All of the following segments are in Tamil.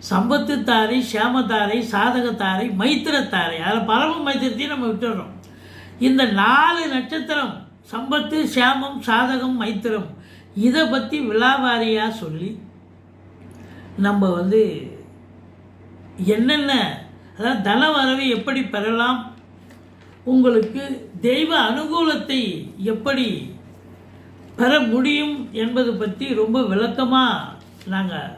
சம்பத்து தாரை சாதகத்தாரை மைத்திரத்தாரை. அதில் பரம மைத்திரத்தையும் நம்ம விட்டுடுறோம் இந்த நாலு நட்சத்திரம் சம்பத்து சேமம் சாதகம் மைத்திரம் இதை பற்றி விழாவாரியாக சொல்லி நம்ம வந்து என்னென்ன அதாவது தன வரவை எப்படி பெறலாம் உங்களுக்கு தெய்வ அனுகூலத்தை எப்படி பெற முடியும் என்பது பற்றி ரொம்ப விளக்கமாக நாங்கள்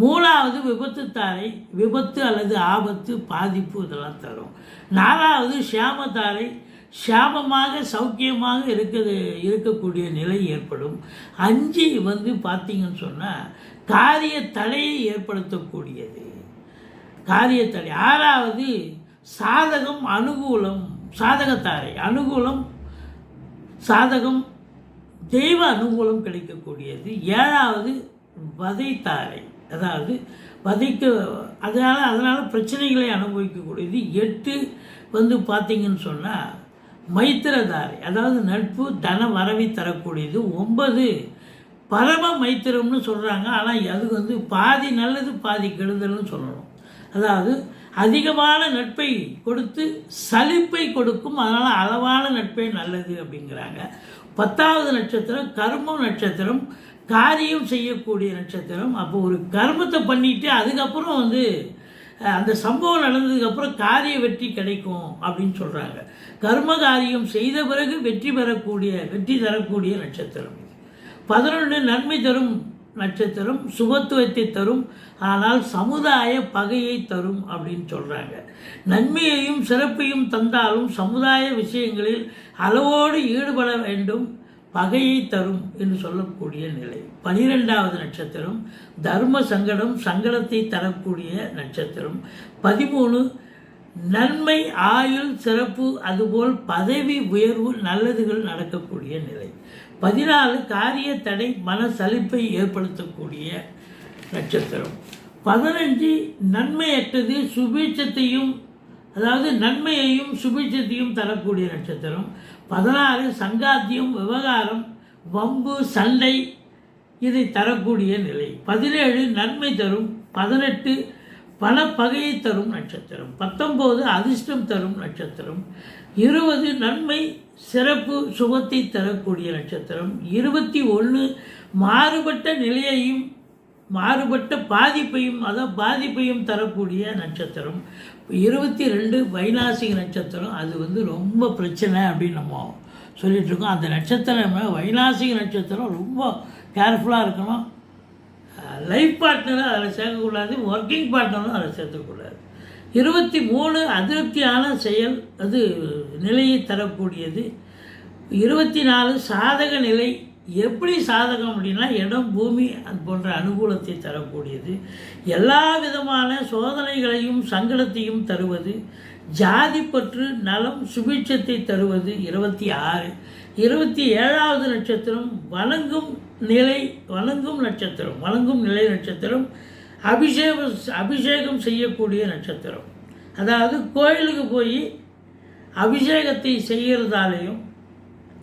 மூணாவது விபத்து தாரை விபத்து அல்லது ஆபத்து பாதிப்பு இதெல்லாம் தரும். நாலாவது ஷியாமத்தாரை சாபமாக சௌக்கியமாக இருக்கிறது இருக்கக்கூடிய நிலை ஏற்படும். அஞ்சு வந்து பார்த்தீங்கன்னு சொன்னால் காரிய தடையை ஏற்படுத்தக்கூடியது. காரியத்தடை ஆறாவது சாதகம் அனுகூலம் சாதகத்தாரை. அனுகூலம் சாதகம் தெய்வ அனுகூலம் கிடைக்கக்கூடியது. ஏழாவது வதைத்தாரை. அதாவது வதைக்க அதனால் அதனால் பிரச்சனைகளை அனுபவிக்கக்கூடியது எட்டு வந்து பார்த்திங்கன்னு சொன்னால் மைத்திரதாரி அதாவது நட்பு தன வரவை தரக்கூடியது. ஒன்பது பரம மைத்திரம்னு சொல்கிறாங்க ஆனால் அது வந்து பாதி நல்லது பாதி கெடுதல்னு சொல்லணும். அதாவது அதிகமான நட்பை கொடுத்து சலிப்பை கொடுக்கும். அதனால் அளவான நட்பே நல்லது அப்படிங்கிறாங்க. பத்தாவது நட்சத்திரம் கர்மம் நட்சத்திரம். காரியம் செய்யக்கூடிய நட்சத்திரம். அப்போ ஒரு கர்மத்தை பண்ணிட்டு அதுக்கப்புறம் வந்து அந்த சம்பவம் நடந்ததுக்கப்புறம் காரிய வெற்றி கிடைக்கும் அப்படின்னு சொல்கிறாங்க கர்ம காரியம் செய்த பிறகு வெற்றி பெறக்கூடிய வெற்றி தரக்கூடிய நட்சத்திரம் இது. பதினொன்று நன்மை தரும் நட்சத்திரம் சுபத்துவத்தை தரும் ஆனால் சமுதாய பகையை தரும் அப்படின்னு சொல்கிறாங்க நன்மையையும் சிறப்பையும் தந்தாலும் சமுதாய விஷயங்களில் அளவோடு ஈடுபட வேண்டும். பகையை தரும் என்று சொல்லக்கூடிய நிலை. பனிரெண்டாவது நட்சத்திரம் தர்ம சங்கடம் சங்கடத்தை தரக்கூடிய நட்சத்திரம். பதிமூணு நன்மை ஆயுள் சிறப்பு அதுபோல் பதவி உயர்வு நல்லதுகள் நடக்கக்கூடிய நிலை. பதினாலு காரிய தடை மன சலிப்பை ஏற்படுத்தக்கூடிய நட்சத்திரம். பதினஞ்சு நன்மையற்றது சுபீட்சத்தையும் அதாவது நன்மையையும் சுபீட்சத்தையும் தரக்கூடிய நட்சத்திரம். பதினாறு சங்காத்தியம் விவகாரம் வம்பு சண்டை இதை தரக்கூடிய நிலை. பதினேழு நன்மை தரும் பதினெட்டு பல பகையை தரும் நட்சத்திரம். பத்தொம்போது அதிர்ஷ்டம் தரும் நட்சத்திரம். இருபது நன்மை சிறப்பு சுகத்தை தரக்கூடிய நட்சத்திரம். இருபத்தி ஒன்று மாறுபட்ட நிலையையும் மாறுபட்ட பாதிப்பையும் அதான் பாதிப்பையும் தரக்கூடிய நட்சத்திரம். இருபத்தி ரெண்டு வைநாசிக நட்சத்திரம் அது வந்து ரொம்ப பிரச்சனை அப்படின்னு நம்ம சொல்லிகிட்டு இருக்கோம். அந்த நட்சத்திரம் வைநாசிக நட்சத்திரம் ரொம்ப கேர்ஃபுல்லாக இருக்கணும். லைஃப் பார்ட்னரை அதில் சேர்க்கக்கூடாது ஒர்க்கிங் பார்ட்னரும் அதில் சேர்த்துக்கூடாது இருபத்தி மூணு அதிருப்தியான செயல் அது நிலையை தரக்கூடியது. இருபத்தி நாலு சாதக நிலை எப்படி சாதகம் அப்படின்னா இடம் பூமி அது போன்ற அனுகூலத்தை தரக்கூடியது. எல்லா விதமான சோதனைகளையும் சங்கடத்தையும் தருவது. ஜாதி பற்று நலம் சுபிட்சத்தை தருவது இருபத்தி ஆறு. இருபத்தி ஏழாவது நட்சத்திரம் வணங்கும் நிலை வணங்கும் நட்சத்திரம் வணங்கும் நிலை நட்சத்திரம் அபிஷேகம் அபிஷேகம் செய்யக்கூடிய நட்சத்திரம். அதாவது கோயிலுக்கு போய் அபிஷேகத்தை செய்கிறதாலையும்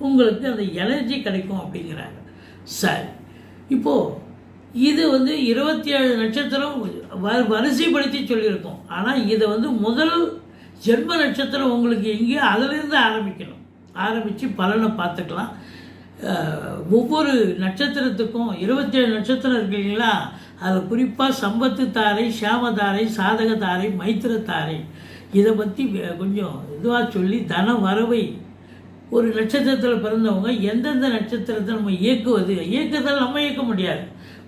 உங்களுக்கு அந்த எனர்ஜி கிடைக்கும் அப்படிங்கிறாங்க. சரி. இப்போது இது வந்து இருபத்தி ஏழு நட்சத்திரம் வ வரிசைப்படுத்தி சொல்லியிருக்கோம். ஆனால் இதை வந்து முதல் ஜென்ம நட்சத்திரம் உங்களுக்கு எங்கேயோ அதிலிருந்து ஆரம்பிக்கணும். ஆரம்பித்து பலனை பார்த்துக்கலாம். ஒவ்வொரு நட்சத்திரத்துக்கும் இருபத்தேழு நட்சத்திரம் இருக்கு இல்லைங்களா? அதில் குறிப்பாக சம்பத்து தாரை சாமதாரை சாதக தாரை மைத்திர தாரை. இதை பற்றி கொஞ்சம் இதுவாக சொல்லி தன வரவை ஒரு நட்சத்திரத்தில் பிறந்தவங்க எந்தெந்த நட்சத்திரத்தை நம்ம இயக்குவது? இயக்கத்தில் நம்ம இயக்க முடியாது.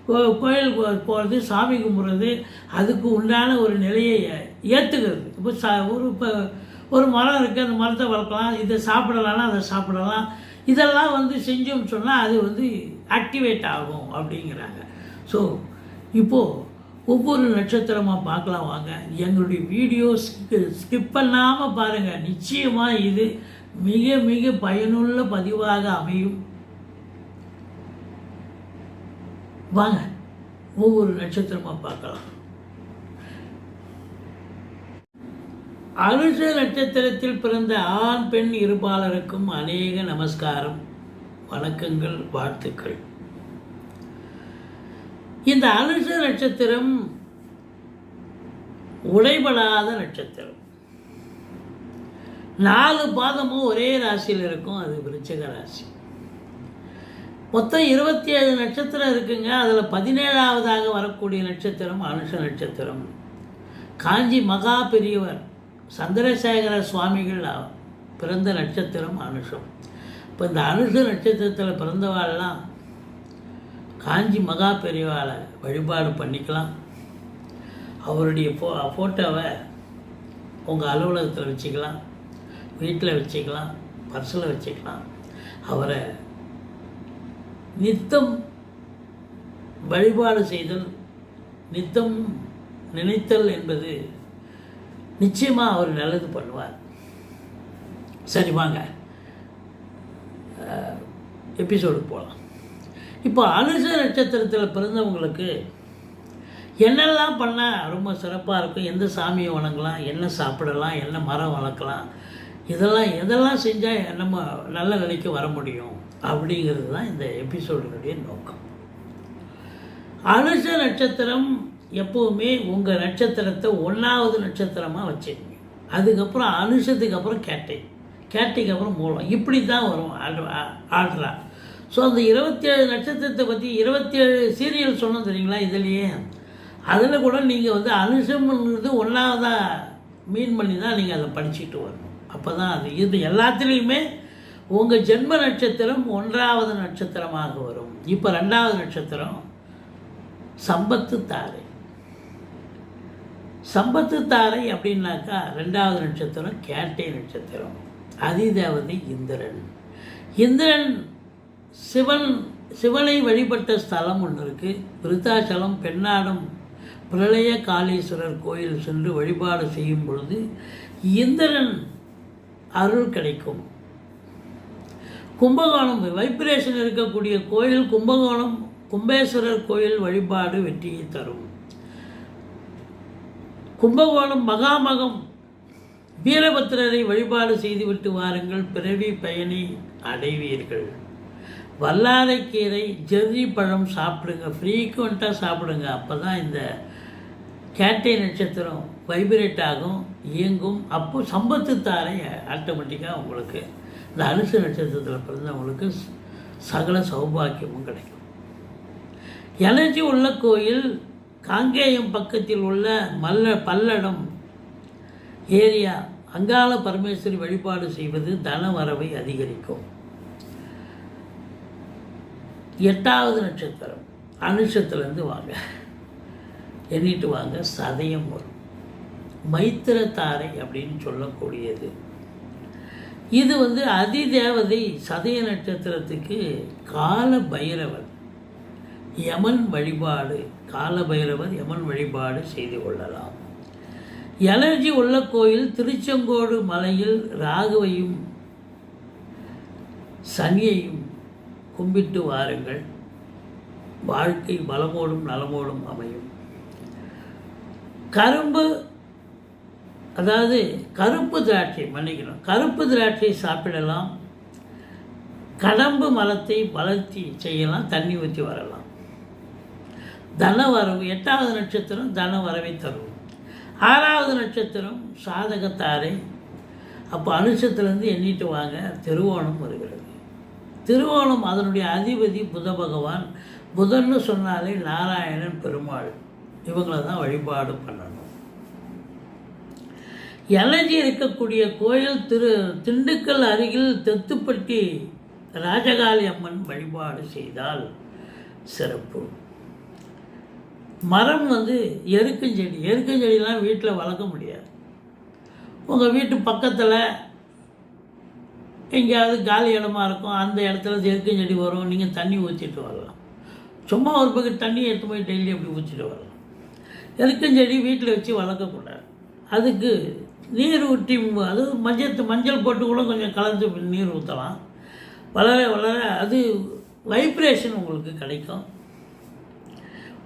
கோ- கோயில் போகிறது சாமி கும்பிட்றது அதுக்கு உண்டான ஒரு நிலையை ஏற்றுக்கிறது இப்போ சா ஒரு இப்போ ஒரு மரம் இருக்குது அந்த மரத்தை வளர்க்கலாம். இதை சாப்பிடலாம்னா அதை சாப்பிடலாம். இதெல்லாம் வந்து செஞ்சோம்னு சொன்னால் அது வந்து ஆக்டிவேட் ஆகும் அப்படிங்கிறாங்க. ஸோ இப்போது ஒவ்வொரு நட்சத்திரமாக பார்க்கலாம் வாங்க. எங்களுடைய வீடியோ ஸ்கிப் பண்ணாமல் பாருங்கள் நிச்சயமாக இது மிக மிக பயனுள்ள பதிவாக அமையும். வாங்க ஒவ்வொரு நட்சத்திரமாக பார்க்கலாம். அனுஷ நட்சத்திரத்தில் பிறந்த ஆண் பெண் இருபாலருக்கும் அநேக நமஸ்காரம் வணக்கங்கள் வாழ்த்துக்கள். இந்த அனுஷ நட்சத்திரம் உடைபடாத நட்சத்திரம். நாலு பாதமும் ஒரே ராசியில் இருக்கும் அது விருச்சிக ராசி. மொத்தம் இருபத்தி ஏழு நட்சத்திரம் இருக்குங்க. அதில் பதினேழாவதாக வரக்கூடிய நட்சத்திரம் அனுஷ நட்சத்திரம். காஞ்சி மகா பெரியவர் சந்திரசேகர சுவாமிகள் பிறந்த நட்சத்திரம் அனுஷம். இப்போ இந்த அனுஷ நட்சத்திரத்தில் பிறந்தவாள்லாம் காஞ்சி மகா பெரியவாளை வழிபாடு பண்ணிக்கலாம். அவருடைய ஃபோ ஃபோட்டோவை உங்கள் அலுவலகத்தில் வச்சுக்கலாம். வீட்டில் வச்சுக்கலாம் பர்சில் வச்சுக்கலாம். அவரை நித்தம் வழிபாடு செய்தல் நித்தம் நினைத்தல் என்பது நிச்சயமாக அவர் நல்லது பண்ணுவார். சரி வாங்க. எபிசோடு போகலாம் இப்போ அனுச நட்சத்திரத்தில் பிறந்தவங்களுக்கு என்னெல்லாம் பண்ணால் ரொம்ப சிறப்பாக இருக்கும்? எந்த சாமியை வணங்கலாம்? என்ன சாப்பிடலாம்? என்ன மரம் வளர்க்கலாம்? இதெல்லாம் எதெல்லாம் செஞ்சால் நம்ம நல்ல நிலைக்கு வர முடியும். அப்படிங்கிறது தான் இந்த எபிசோடினுடைய நோக்கம். அனுஷ நட்சத்திரம் எப்போவுமே உங்கள் நட்சத்திரத்தை ஒன்றாவது நட்சத்திரமாக வச்சுக்கோங்க. அதுக்கப்புறம் அனுஷத்துக்கு அப்புறம் கேட்டை. கேட்டைக்கு அப்புறம் மூலம். இப்படி தான் வரும் ஆர்டரா ஸோ அந்த இருபத்தி ஏழு நட்சத்திரத்தை பற்றி இருபத்தி ஏழு சீரியல் சொன்னோம் தெரியுங்களா? இதுலேயே. அதில் கூட நீங்கள் வந்து அனுஷம்ங்கிறது ஒன்றாவதாக மீன் பண்ணி தான் நீங்கள் அதை படிச்சுட்டு வரணும். அப்போ தான் அது இது எல்லாத்துலேயுமே உங்கள் ஜென்ம நட்சத்திரம் ஒன்றாவது நட்சத்திரமாக வரும். இப்போ ரெண்டாவது நட்சத்திரம் சம்பத்து தாரை. சம்பத்து தாரை அப்படின்னாக்கா ரெண்டாவது நட்சத்திரம் கேட்டை நட்சத்திரம். அதிதேவதை இந்திரன். இந்திரன் சிவன் சிவனை வழிபட்ட ஸ்தலம் ஒன்று இருக்குது விருத்தாச்சலம் பெண்ணாடம் பிரளய காளீஸ்வரர் கோயில் சென்று வழிபாடு செய்யும் பொழுது இந்திரன் அருள் கிடைக்கும். கும்பகோணம் வைப்ரேஷன் இருக்கக்கூடிய கோயில் கும்பகோணம் கும்பேஸ்வரர் கோயில் வழிபாடு வெற்றியை தரும். கும்பகோணம் மகாமகம் வீரபத்திரரை வழிபாடு செய்துவிட்டு வாருங்கள். பிறவி பயனை அடைவீர்கள். வல்லாரைக்கீரை ஜெர்ரி பழம் சாப்பிடுங்க. ஃப்ரீக்குவெண்ட்டாக சாப்பிடுங்க. அப்போ தான் இந்த கேட்டை நட்சத்திரம் வைப்ரேட் ஆகும் இயங்கும். அப்போ சம்பத்து தாரை ஆட்டோமேட்டிக்காக உங்களுக்கு இந்த அனுசு நட்சத்திரத்தில் பிறந்தவங்களுக்கு சகல சௌபாக்கியமும் கிடைக்கும். எனர்ஜி உள்ள கோயில் காங்கேயம் பக்கத்தில் உள்ள மல்ல பல்லடம் ஏரியா அங்காள பரமேஸ்வரி வழிபாடு செய்வது தன வரவை அதிகரிக்கும். எட்டாவது நட்சத்திரம் அனுஷத்துலேருந்து வாங்க. எண்ணிட்டு வாங்க சதயம் வரும். மைத்திரத்தாரை அப்படின்னு சொல்லக்கூடியது. இது வந்து அதிதேவதை சதய நட்சத்திரத்துக்கு கால பைரவர் யமன் வழிபாடு கால பைரவர் யமன் வழிபாடு செய்து கொள்ளலாம். எலர்ஜி உள்ள கோயில் திருச்செங்கோடு மலையில் ராகுவையும் சனியையும் கும்பிட்டு வாருங்கள். வாழ்க்கை வளமோடும் நலமோடும் அமையும். கரும்பு அதாவது கருப்பு திராட்சை மன்னிக்கணும். கருப்பு திராட்சை சாப்பிடலாம். கடம்பு மரத்தை வளர்த்தி செய்யலாம் தண்ணி ஊற்றி வரலாம். தன வரவு எட்டாவது நட்சத்திரம் தன வரவை தரும். ஆறாவது நட்சத்திரம் சாதகத்தாரை. அப்போ அனுஷத்துலேருந்து எண்ணிட்டு வாங்க திருவோணம் வருகிறது. திருவோணம் அதனுடைய அதிபதி புத பகவான். புதன்னு சொன்னாலே நாராயணன் பெருமாள். இவங்களை தான் வழிபாடு பண்ணணும். எலஜி இருக்கக்கூடிய கோயில் திரு திண்டுக்கல் அருகில் தெத்துப்பட்டி ராஜகாளி அம்மன் வழிபாடு செய்தால் சிறப்பு. மரம் வந்து எருக்கஞ்செடி எருக்கஞ்செடிலாம் வீட்டில் வளர்க்க முடியாது. உங்கள் வீட்டு பக்கத்தில் எங்கேயாவது காலி இடமா இருக்கும். அந்த இடத்துல எருக்கஞ்செடி வரும். நீங்கள் தண்ணி ஊற்றிட்டு வரலாம். சும்மா ஒரு பக்கம் தண்ணி எடுத்து போய் டெய்லி அப்படி ஊற்றிட்டு வரலாம். எருக்கஞ்செடி வீட்டில் வச்சு வளர்க்கக்கூடாது அதுக்கு நீர் ஊற்றி அது மஞ்சத்து மஞ்சள் போட்டு கூட கொஞ்சம் கலந்து நீர் ஊற்றலாம் வளர வளர அது வைப்ரேஷன் உங்களுக்கு கிடைக்கும்.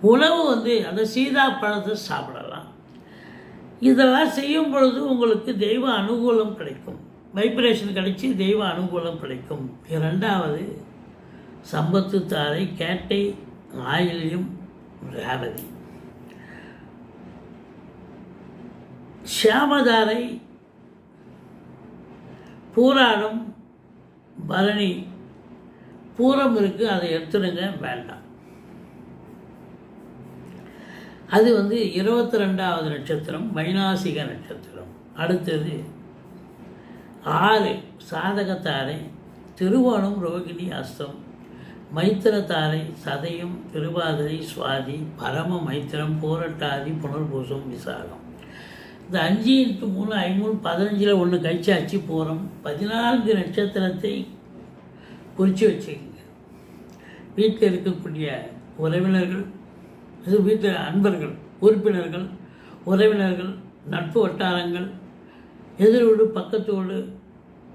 உணவு வந்து அந்த சீதா பழத்தை சாப்பிடலாம். இதெல்லாம் செய்யும் பொழுது உங்களுக்கு தெய்வ அனுகூலம் கிடைக்கும். வைப்ரேஷன் கிடைச்சி தெய்வ அனுகூலம் கிடைக்கும். இரண்டாவது சம்பத்து தாரை கேட்டை ஆயில்யம் ரேவதி ஷியாமதாரை பூராடம் பரணி பூரம் இருக்குது அதை எடுத்துடுங்க வேண்டாம். அது வந்து இருபத்தி ரெண்டாவது நட்சத்திரம் வைநாசிக நட்சத்திரம். அடுத்தது ஆறு சாதகத்தாரை திருவோணம் ரோகிணி அஸ்தம். மைத்திரத்தாரை சதயம் திருவாதிரை சுவாதி பரம மைத்திரம் போரட்டாதி புனர்பூசம் விசாகம். இந்த அஞ்சு இன்ட்டு மூணு ஐமூணு பதினஞ்சில் ஒன்று கழிச்சாச்சு போகிறோம் பதினான்கு நட்சத்திரத்தை குறித்து வச்சுக்கோங்க. வீட்டில் இருக்கக்கூடிய உறவினர்கள் இது வீட்டில் அன்பர்கள் உறுப்பினர்கள் உறவினர்கள் நட்பு வட்டாரங்கள் எதிரோடு பக்கத்தோடு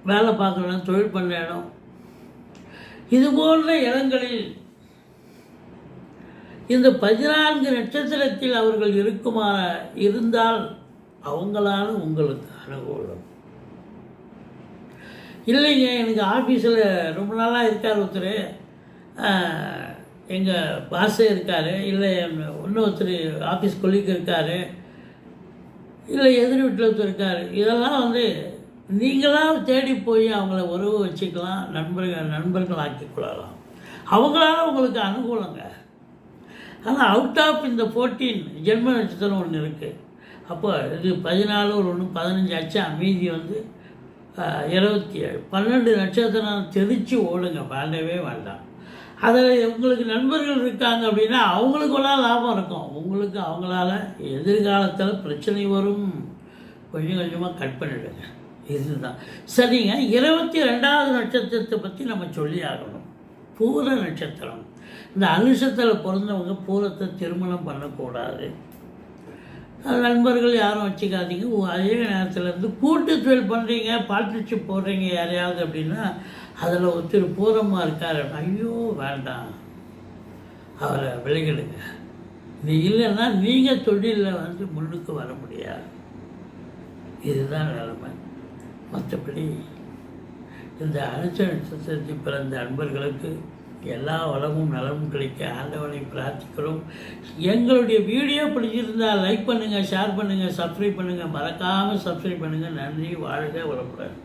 வேலை பார்க்குற இடம் தொழில் பண்ணுற இடம் இது போன்ற இடங்களில் இந்த பதினான்கு நட்சத்திரத்தில் அவர்கள் இருக்குமா இருந்தால் அவங்களால உங்களுக்கு அனுகூலம். இல்லைங்க எனக்கு ஆஃபீஸில் ரொம்ப நாளாக இருக்கார் ஒருத்தர். எங்கள் பாஸே இருக்கார். இல்லை இன்னொருத்தர் ஆஃபீஸ் கொல்லிக்கு இருக்கார். இல்லை எதிர் வீட்டில் ஒருத்தர் இருக்கார். இதெல்லாம் வந்து நீங்களாக தேடி போய் அவங்கள உறவு வச்சுக்கலாம் நண்பர்கள் நண்பர்கள் ஆக்கிக் கொள்ளலாம். அவங்களால உங்களுக்கு அனுகூலங்க. ஆனால் அவுட் ஆஃப் இந்த ஃபோர்டீன் ஜென்ம நட்சத்திரம் ஒன்று இருக்குது அப்போ இது பதினாலு ஒரு ஒன்று பதினஞ்சு ஆச்சு மீதி வந்து இருபத்தி ஏழு பன்னெண்டு நட்சத்திரம் தெரிச்சு ஓடுங்க வேண்டவே வேண்டாம். அதில் உங்களுக்கு நண்பர்கள் இருக்காங்க அப்படின்னா அவங்களுக்குள்ள லாபம் இருக்கும். உங்களுக்கு அவங்களால எதிர்காலத்தில் பிரச்சனை வரும். கொஞ்சம் கொஞ்சமாக கட் பண்ணிடுங்க. இதுதான். சரிங்க. இருபத்தி ரெண்டாவது நட்சத்திரத்தை பற்றி நம்ம சொல்லி ஆகணும். பூர நட்சத்திரம். இந்த அனுஷத்தில் பிறந்தவங்க பூரத்தை திருமணம் பண்ணக்கூடாது. நண்பர்கள் யாரும் வச்சுக்காதீங்க. அதே நேரத்தில் இருந்து கூட்டு தொழில் பண்ணுறீங்க பார்ட்னர்ஷிப் போடுறீங்க யாரையாவது அப்படின்னா அதில் ஒருத்தர் பூரமாக இருக்காரு. ஐயோ வேண்டாம். அவரை விலகிடுங்க. நீ இல்லைன்னா நீங்கள் தொழிலில் வந்து முன்னுக்கு வர முடியாது. இதுதான் நிலைமை. மற்றபடி இந்த அனுச்சி பிறந்த அன்பர்களுக்கு எல்லா வளமும் நலமும் கிடைக்க ஆண்டவனை பிரார்த்திக்கிறோம். எங்களுடைய வீடியோ பிடிச்சிருந்தால் லைக் பண்ணுங்கள் ஷேர் பண்ணுங்கள் சப்ஸ்கிரைப் பண்ணுங்கள் மறக்காமல் சப்ஸ்கிரைப் பண்ணுங்கள் நன்றி வாழ்க வளமுடன்.